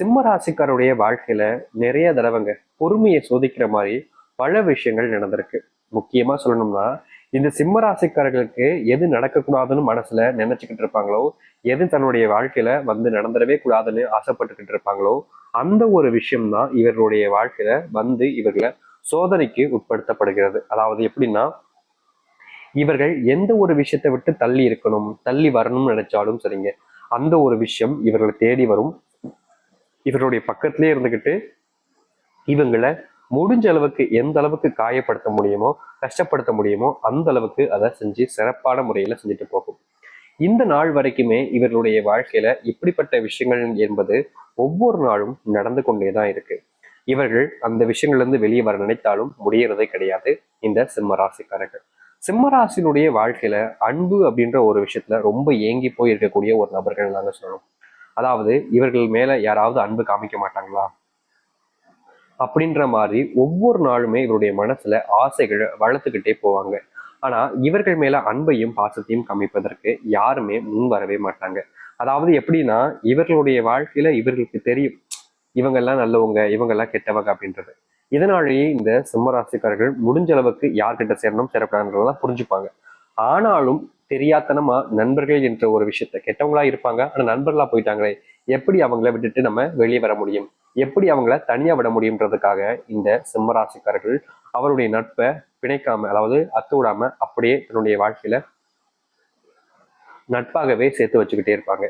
சிம்மராசிக்காரருடைய வாழ்க்கையில நிறைய தடவைங்க பொறுமையை சோதிக்கிற மாதிரி பல விஷயங்கள் நடந்திருக்கு. முக்கியமா சொல்லணும்னா இந்த சிம்ம ராசிக்காரர்களுக்கு எது நடக்கக்கூடாதுன்னு மனசுல நினைச்சுக்கிட்டு இருப்பாங்களோ எது தன்னுடைய வாழ்க்கையில வந்து நடந்துடவே கூடாதுன்னு ஆசைப்பட்டுக்கிட்டு இருப்பாங்களோ அந்த ஒரு விஷயம் தான் இவர்களுடைய வாழ்க்கையில வந்து இவர்களை சோதனைக்கு உட்படுத்தப்படுகிறது. அதாவது எப்படின்னா இவர்கள் எந்த ஒரு விஷயத்தை விட்டு தள்ளி இருக்கணும் தள்ளி வரணும்னு நினைச்சாலும் சரிங்க அந்த ஒரு விஷயம் இவர்களை தேடி வரும். இவருடைய பக்கத்திலே இருந்துகிட்டு இவங்களை முடிஞ்ச அளவுக்கு எந்த அளவுக்கு காயப்படுத்த முடியுமோ கஷ்டப்படுத்த முடியுமோ அந்த அளவுக்கு அதை செஞ்சு சிறப்பான முறையில செஞ்சுட்டு போகும். இந்த நாள் வரைக்குமே இவர்களுடைய வாழ்க்கையில இப்படிப்பட்ட விஷயங்கள் என்பது ஒவ்வொரு நாளும் நடந்து கொண்டே தான் இருக்கு. இவர்கள் அந்த விஷயங்கள்ல இருந்து வெளியே வர நினைத்தாலும் முடியறதே கிடையாது. இந்த சிம்ம ராசிக்காரர்கள் வாழ்க்கையில அன்பு அப்படின்ற ஒரு விஷயத்துல ரொம்ப ஏங்கி போய் இருக்கக்கூடிய ஒரு நபர்கள் நாங்க சொல்லணும். அதாவது இவர்கள் மேல யாராவது அன்பு காமிக்க மாட்டாங்களா? அப்படின்ற மாதிரி ஒவ்வொரு நாளுமே இவருடைய மனசுல ஆசைகளை வளர்த்துக்கிட்டே போவாங்க. ஆனா இவர்கள் மேல அன்பையும் பாசத்தையும் காமிப்பதற்கு யாருமே முன் வரவே மாட்டாங்க. அதாவது எப்படின்னா இவர்களுடைய வாழ்க்கையில இவர்களுக்கு தெரியும் இவங்கெல்லாம் நல்லவங்க இவங்கெல்லாம் கெட்டவங்க அப்படின்றது. இதனாலேயே இந்த சிம்மராசிக்காரர்கள் முடிஞ்ச அளவுக்கு யார்கிட்ட சேரணும் சேரக்கூடாதுன்றதெல்லாம் புரிஞ்சுப்பாங்க. ஆனாலும் தெரியாத்தனமா நண்பர்கள் என்ற ஒரு விஷயத்த கெட்டவங்களா இருப்பாங்க. ஆனா நண்பர்களா போயிட்டாங்களே எப்படி அவங்கள விட்டுட்டு நம்ம வெளியே வர முடியும்? எப்படி அவங்கள தனியா விட முடியுன்றதுக்காக இந்த சிம்மராசிக்காரர்கள் அவருடைய நட்பை பிணைக்காம அதாவது அத்து விடாம அப்படியே தன்னுடைய வாழ்க்கையில நட்பாகவே சேர்த்து வச்சுக்கிட்டே இருப்பாங்க.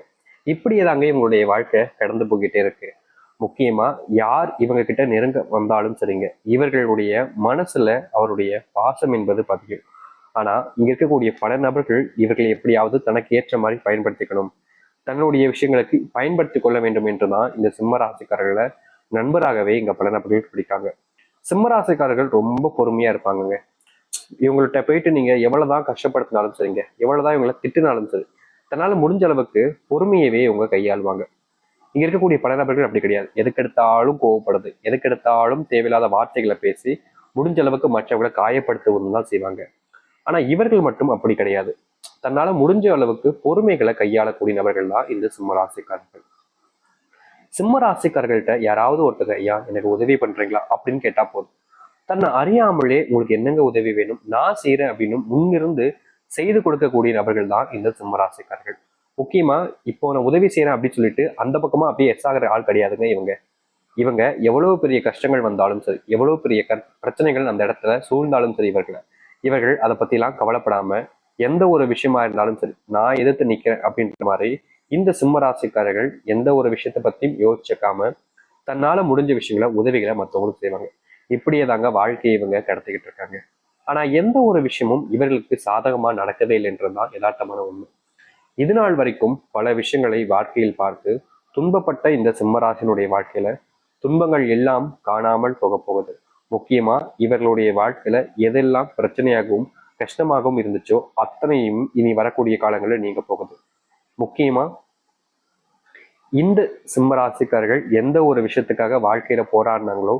இப்படியே தாங்க இவங்களுடைய வாழ்க்கை கடந்து போய்கிட்டே இருக்கு. முக்கியமா யார் இவங்க கிட்ட நெருங்க வந்தாலும் சரிங்க இவர்களுடைய மனசுல அவருடைய பாசம் என்பது பதியும். ஆனா இங்க இருக்கக்கூடிய பல நபர்கள் இவர்களை எப்படியாவது தனக்கு ஏற்ற மாதிரி பயன்படுத்திக்கணும். தன்னுடைய விஷயங்களுக்கு பயன்படுத்தி கொள்ள வேண்டும் என்றுதான் இந்த சிம்மராசிக்காரர்களை நண்பராகவே இங்க பல நபர்கள் பிடிக்காங்க. சிம்மராசிக்காரர்கள் ரொம்ப பொறுமையா இருப்பாங்கங்க. இவங்கள்ட்ட போயிட்டு நீங்க எவ்வளவுதான் கஷ்டப்படுத்தினாலும் சரிங்க. எவ்வளவுதான் இவங்களை திட்டினாலும் சரி தன்னால முடிஞ்ச அளவுக்கு பொறுமையவே இவங்க கையாளுவாங்க. இங்க இருக்கக்கூடிய பல நபர்கள் அப்படி கிடையாது. எதுக்கெடுத்தாலும் கோவப்படுது. எதுக்கெடுத்தாலும் தேவையில்லாத வார்த்தைகளை பேசி முடிஞ்ச அளவுக்கு மற்றவங்களை காயப்படுத்துவதும் தான் செய்வாங்க. ஆனா இவர்கள் மட்டும் அப்படி கிடையாது. தன்னால முடிஞ்ச அளவுக்கு பொறுமைகளை கையாளக்கூடிய நபர்கள் தான் இந்த சிம்ம ராசிக்காரர்கள். சிம்ம ராசிக்காரர்கள்ட்ட யாராவது ஒருத்தர் ஐயா எனக்கு உதவி பண்றீங்களா? அப்படின்னு கேட்டா போதும். தன்னை அறியாமலே உங்களுக்கு என்னங்க உதவி வேணும்? நான் செய்யறேன் அப்படின்னு முன்னிருந்து செய்து கொடுக்கக்கூடிய நபர்கள் தான் இந்த சிம்ம ராசிக்காரர்கள். முக்கியமா இப்போ நான் உதவி செய்யறேன் அப்படின்னு சொல்லிட்டு அந்த பக்கமா அப்படியே எஸ் ஆகிற ஆள் கிடையாதுங்க இவங்க. இவங்க எவ்வளவு பெரிய கஷ்டங்கள் வந்தாலும் சரி எவ்வளவு பெரிய க பிரச்சனைகள் அந்த இடத்துல சூழ்ந்தாலும் சரி இவர்களை. இவர்கள் அதை பற்றிலாம் கவலைப்படாம எந்த ஒரு விஷயமா இருந்தாலும் சரி நான் எதிர்த்து நிக்கிறேன் அப்படின்ற மாதிரி இந்த சிம்ம ராசிக்காரர்கள் எந்த ஒரு விஷயத்தை பத்தியும் யோசிச்சுக்காம தன்னால முடிஞ்ச விஷயங்களை உதவிகளை மற்றவங்களுக்கு செய்வாங்க. இப்படியே தாங்க வாழ்க்கையை இவங்க கடத்திக்கிட்டு இருக்காங்க. ஆனா எந்த ஒரு விஷயமும் இவர்களுக்கு சாதகமா நடக்கவே இல்லைன்றதுதான் யதார்த்தமான உண்மை. இது நாள் வரைக்கும் பல விஷயங்களை வாழ்க்கையில் பார்த்து துன்பப்பட்ட இந்த சிம்மராசினுடைய வாழ்க்கையில துன்பங்கள் எல்லாம் காணாமல் போக போகுது. முக்கியமா இவர்களுடைய வாழ்க்கையில எதெல்லாம் பிரச்சனையாகவும் கஷ்டமாகவும் இருந்துச்சோ அத்தனையும் இனி வரக்கூடிய காலங்களில் நீங்க போகுது முக்கியமா இந்த சிம்மராசிக்காரர்கள் எந்த ஒரு விஷயத்துக்காக வாழ்க்கையில போராடினாங்களோ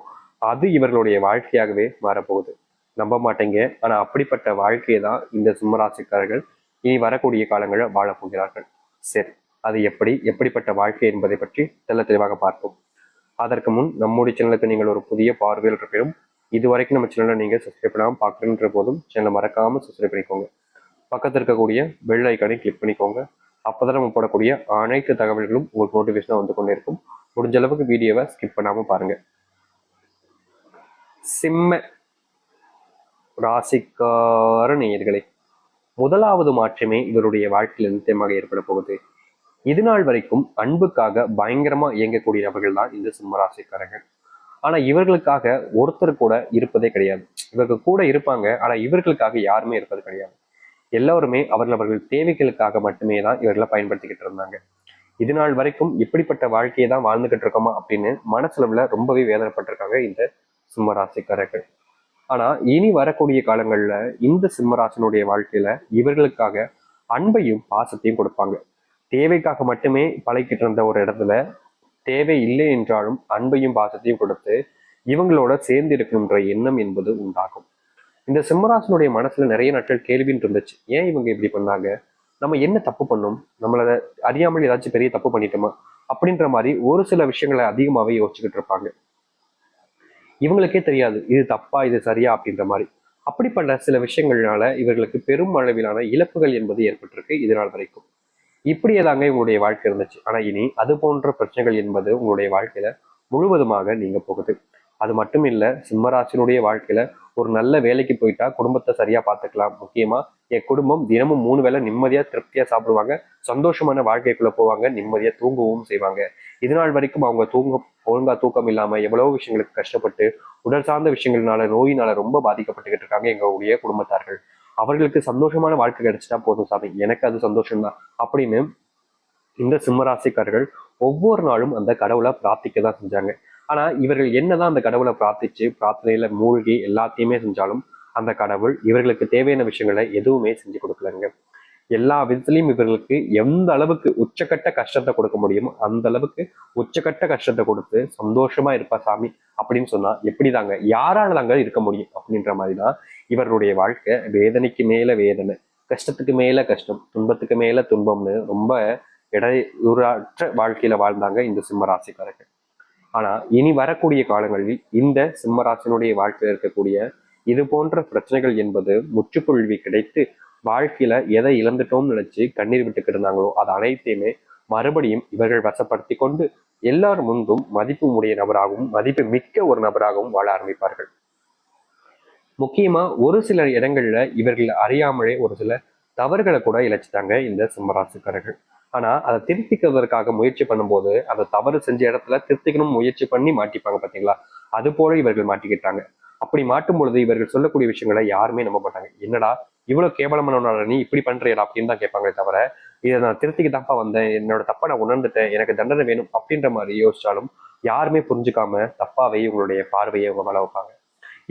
அது இவர்களுடைய வாழ்க்கையாகவே மாறப்போகுது. நம்ப மாட்டேங்க. ஆனா அப்படிப்பட்ட வாழ்க்கையை தான் இந்த சிம்மராசிக்காரர்கள் இனி வரக்கூடிய காலங்களில் வாழப் போகிறார்கள். சரி அது எப்படி எப்படிப்பட்ட வாழ்க்கை என்பதை பற்றி தெல்ல தெளிவாக பார்ப்போம். அதற்கு முன் நம்முடைய சேனலுக்கு நீங்கள் ஒரு புதிய பார்வையில் இருப்பினும் இது வரைக்கும் நம்ம சேனலை நீங்கள் சப்ஸ்கிரைப் பண்ணாமல் பார்க்குறன்ற போதும் சேனலை மறக்காமல் சப்ஸ்கிரைப் பண்ணிக்கோங்க. பக்கத்தில் இருக்கக்கூடிய பெல் ஐக்கானை கிளிக் பண்ணிக்கோங்க. அப்போதான் நம்ம போடக்கூடிய அனைத்து தகவல்களும் உங்களுக்கு நோட்டிஃபிகேஷனாக வந்து கொண்டே இருக்கும் முடிஞ்ச அளவுக்கு வீடியோவை ஸ்கிப் பண்ணாமல் பாருங்கள் சிம்ம ராசிக்கார நேயர்களே முதலாவது மாற்றமே இவருடைய வாழ்க்கையில் நிச்சயமாக ஏற்பட போகுது. இது நாள் வரைக்கும் அன்புக்காக பயங்கரமா இயங்கக்கூடிய நபர்கள் தான் இந்த சிம்மராசிக்காரர்கள் ஆனா இவர்களுக்காக ஒருத்தர் கூட இருப்பதே கிடையாது. இவர்கள் கூட இருப்பாங்க ஆனா இவர்களுக்காக யாருமே இருப்பது கிடையாது. எல்லோருமே அவர்கள் அவர்கள் தேவைகளுக்காக மட்டுமே தான் இவர்களை பயன்படுத்திக்கிட்டு இருந்தாங்க. இது நாள் வரைக்கும் இப்படிப்பட்ட வாழ்க்கையை தான் வாழ்ந்துகிட்டு இருக்கோமா அப்படின்னு மனசுலவுல ரொம்பவே வேதனைப்பட்டிருக்காங்க இந்த சிம்மராசிக்காரர்கள் ஆனா இனி வரக்கூடிய காலங்கள்ல இந்த சிம்மராசனுடைய வாழ்க்கையில இவர்களுக்காக அன்பையும் பாசத்தையும் கொடுப்பாங்க. தேவைக்காக மட்டுமே பழகிட்டு இருந்த ஒரு இடத்துல தேவை இல்லை என்றாலும் அன்பையும் பாசத்தையும் கொடுத்து இவங்களோட சேர்ந்து இருக்கணுன்ற எண்ணம் என்பது உண்டாகும். இந்த சிம்மராசனுடைய மனசுல நிறைய நாட்கள் கேள்வின்னு இருந்துச்சு. ஏன் இவங்க இப்படி பண்ணாங்க? நம்ம என்ன தப்பு பண்ணோம்? நம்மள அறியாமல் ஏதாச்சும் பெரிய தப்பு பண்ணிட்டோமா? அப்படின்ற மாதிரி ஒரு சில விஷயங்களை அதிகமாகவே யோசிச்சுக்கிட்டு இருப்பாங்க. இவங்களுக்கே தெரியாது இது தப்பா இது சரியா அப்படின்ற மாதிரி. அப்படிப்பட்ட சில விஷயங்கள்னால இவர்களுக்கு பெரும் அளவிலான இழப்புகள் என்பது ஏற்பட்டிருக்கு இது நாள் வரைக்கும். இப்படியே தாங்க உங்களுடைய வாழ்க்கை இருந்துச்சு. ஆனா இனி அது போன்ற பிரச்சனைகள் என்பது உங்களுடைய வாழ்க்கையில முழுவதுமாக நீங்க போகுது. அது மட்டும் இல்ல சிம்மராசினுடைய வாழ்க்கையில ஒரு நல்ல வேலைக்கு போயிட்டா குடும்பத்தை சரியா பார்த்துக்கலாம் முக்கியமா என் குடும்பம் தினமும் மூணு வேளை நிம்மதியா திருப்தியா சாப்பிடுவாங்க. சந்தோஷமான வாழ்க்கைக்குள்ள போவாங்க. நிம்மதியா தூங்கவும் செய்வாங்க. இது நாள் வரைக்கும் அவங்க தூங்க ஒழுங்கா தூக்கம் இல்லாம எவ்வளவோ விஷயங்களுக்கு கஷ்டப்பட்டு உடல் சார்ந்த விஷயங்கள்னால நோயினால ரொம்ப பாதிக்கப்பட்டுக்கிட்டு இருக்காங்க எங்களுடைய குடும்பத்தார்கள். அவர்களுக்கு சந்தோஷமான வாழ்க்கை கிடைச்சிட்டா போதும் சாமி. எனக்கு அது சந்தோஷம்தான். அப்படின்னு இந்த சிம்மராசிக்காரர்கள் ஒவ்வொரு நாளும் அந்த கடவுளை பிரார்த்திக்க தான் செஞ்சாங்க. ஆனா இவர்கள் என்னதான் அந்த கடவுளை பிரார்த்திச்சு பிரார்த்தனையில மூழ்கி எல்லாத்தையுமே செஞ்சாலும் அந்த கடவுள் இவர்களுக்கு தேவையான விஷயங்களை எதுவுமே செஞ்சு கொடுக்கலங்க. எல்லா விதத்திலையும் இவர்களுக்கு எந்த அளவுக்கு உச்சக்கட்ட கஷ்டத்தை கொடுக்க முடியுமோ அந்த அளவுக்கு உச்சக்கட்ட கஷ்டத்தை கொடுத்து சந்தோஷமா இருப்பா சாமி அப்படின்னு சொன்னா எப்படி தாங்க யாரால தாங்க இருக்க முடியும் அப்படின்ற மாதிரி தான் இவர்களுடைய வாழ்க்கை வேதனைக்கு மேல வேதனை கஷ்டத்துக்கு மேல கஷ்டம் துன்பத்துக்கு மேல துன்பம்னு ரொம்ப இடையூறாற்ற வாழ்க்கையில வாழ்ந்தாங்க இந்த சிம்ம ராசிக்காரர்கள் ஆனா இனி வரக்கூடிய காலங்களில் இந்த சிம்மராசினுடைய வாழ்க்கையில் இருக்கக்கூடிய இது போன்ற பிரச்சனைகள் என்பது முற்றுப்புள்வி கிடைத்து வாழ்க்கையில எதை இழந்துட்டோம்னு நினைச்சு கண்ணீர் விட்டுக்கிட்டு இருந்தாங்களோ அது அனைத்தையுமே மறுபடியும் இவர்கள் வசப்படுத்தி கொண்டு எல்லார் முன்பும் மதிப்பு உடைய நபராகவும் மதிப்பு மிக்க ஒரு நபராகவும் வாழ ஆரம்பிப்பார்கள். முக்கியமாக ஒரு சில இடங்களில் இவர்கள் அறியாமலே ஒரு சில தவறுகளை கூட இழைச்சிட்டாங்க இந்த சிம்மராசிக்காரர்கள். ஆனால் அதை திருத்திக்கிறதற்காக முயற்சி பண்ணும்போது அதை தவறு செஞ்ச இடத்துல திருத்திக்கணும் முயற்சி பண்ணி மாட்டிப்பாங்க பார்த்தீங்களா அது போல இவர்கள் மாட்டிக்கிட்டாங்க. அப்படி மாட்டும் பொழுது இவர்கள் சொல்லக்கூடிய விஷயங்களை யாருமே நம்ப மாட்டாங்க. என்னடா இவ்வளோ கேவலமான நீ இப்படி பண்ணுறியடா அப்படின்னு தான் கேட்பாங்களே தவிர இதை நான் திருத்திக்கு தான்ப்பா வந்தேன். என்னோட தப்பை நான் உணர்ந்துட்டேன். எனக்கு தண்டனை வேணும் அப்படின்ற மாதிரி யோசிச்சாலும் யாருமே புரிஞ்சுக்காம தப்பாவே உங்களுடைய பார்வையை உங்க மேல வைப்பாங்க.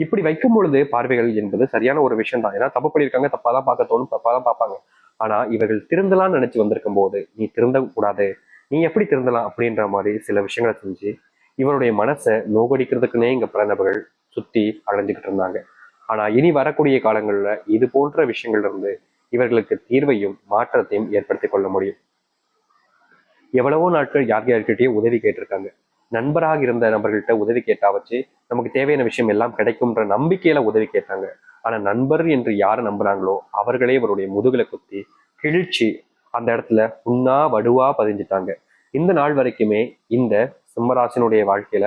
இப்படி வைக்கும் பொழுது பார்வைகள் என்பது சரியான ஒரு விஷயம் தான் ஏன்னா தப்பு பண்ணியிருக்காங்க தப்பா தான் பார்க்க தோணும் தப்பா தான் பார்ப்பாங்க. ஆனா இவர்கள் திருந்தலாம்னு நினைச்சு வந்திருக்கும் போது நீ திருந்த கூடாது நீ எப்படி திருந்தலாம் அப்படின்ற மாதிரி சில விஷயங்களை செஞ்சு இவருடைய மனசை நோகடிக்கிறதுக்குன்னே இங்க பல சுத்தி அடைஞ்சுக்கிட்டு இருந்தாங்க. ஆனா இனி வரக்கூடிய காலங்கள்ல இது போன்ற விஷயங்கள்ல இருந்து இவர்களுக்கு தீர்வையும் மாற்றத்தையும் ஏற்படுத்தி கொள்ள முடியும். எவ்வளவோ நாட்கள் யார் யார்கிட்டயும் உதவி கேட்டிருக்காங்க. நண்பராக இருந்த நபர்கள்ட்ட உதவி கேட்டா வச்சு நமக்கு தேவையான விஷயம் எல்லாம் கிடைக்கும்ன்ற நம்பிக்கையில உதவி கேட்டாங்க. ஆனா நண்பர் என்று யாரை நம்புறாங்களோ அவர்களே இவருடைய முதுகுல குத்தி கிழிச்சு அந்த இடத்துல புண்ணா வடுவா பதிஞ்சிட்டாங்க. இந்த நாள் வரைக்குமே இந்த சிம்மராசினுடைய வாழ்க்கையில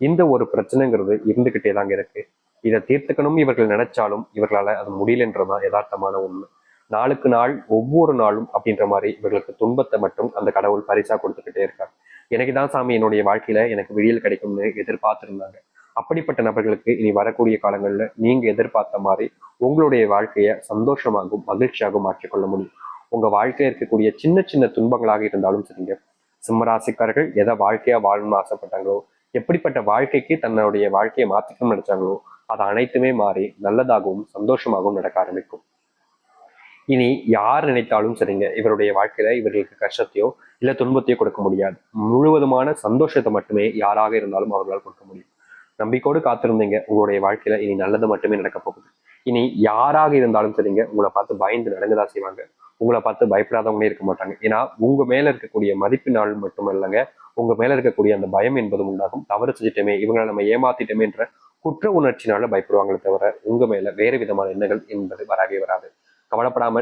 இந்த ஒரு பிரச்சனைங்கிறது இருந்துகிட்டே தாங்க இருக்கு. இதை தீர்த்துக்கணும் இவர்கள் நினைச்சாலும் இவர்களால அது முடியலன்றதான் யதார்த்தமான உண்மை நாளுக்கு நாள் ஒவ்வொரு நாளும் அப்படின்ற மாதிரி இவர்களுக்கு துன்பத்தை மட்டும் அந்த கடவுள் பரிசா கொடுத்துக்கிட்டே இருக்காங்க எனக்கு தான் சாமி என்னுடைய வாழ்க்கையில எனக்கு விடியல் கிடைக்கும்னு எதிர்பார்த்துருந்தாங்க. அப்படிப்பட்ட நபர்களுக்கு இனி வரக்கூடிய காலங்களில் நீங்க எதிர்பார்த்த மாதிரி உங்களுடைய வாழ்க்கையை சந்தோஷமாகவும் மகிழ்ச்சியாகவும் மாற்றிக்கொள்ள முடியும். உங்க வாழ்க்கையில இருக்கக்கூடிய சின்ன சின்ன துன்பங்களாக இருந்தாலும் சரிங்க. சிம்மராசிக்காரர்கள் எதை வாழ்க்கையா வாழணும்னு ஆசைப்பட்டாங்களோ எப்படிப்பட்ட வாழ்க்கைக்கு தன்னுடைய வாழ்க்கையை மாற்றிக்கணும்னு நினைச்சாங்களோ அது அனைத்துமே மாறி நல்லதாகவும் சந்தோஷமாகவும் நடக்க ஆரம்பிக்கும். இனி யார் நினைத்தாலும் சரிங்க. இவருடைய வாழ்க்கையில இவர்களுக்கு கஷ்டத்தையோ இல்ல துன்பத்தையோ கொடுக்க முடியாது. முழுவதுமான சந்தோஷத்தை மட்டுமே யாராக இருந்தாலும் அவர்களால் கொடுக்க முடியும். நம்பிக்கோடு காத்திருந்தீங்க. உங்களுடைய வாழ்க்கையில இனி நல்லது மட்டுமே நடக்க போகுது. இனி யாராக இருந்தாலும் சரிங்க. உங்களை பார்த்து பயந்து நடந்துதான் செய்வாங்க. உங்களை பார்த்து பயப்படாதவங்களே இருக்க மாட்டாங்க. ஏன்னா உங்க மேல இருக்கக்கூடிய மதிப்பினால் மட்டும் இல்லைங்க உங்க மேல இருக்கக்கூடிய அந்த பயம் என்பது உண்டாகும். தவறு செஞ்சிட்டோமே இவங்களை நம்ம ஏமாத்திட்டோமேன்ற குற்ற உணர்ச்சினால பயப்படுவாங்களே தவிர உங்க மேல வேறு விதமான எண்ணங்கள் என்பது வரவே வராது. கவலைப்படாம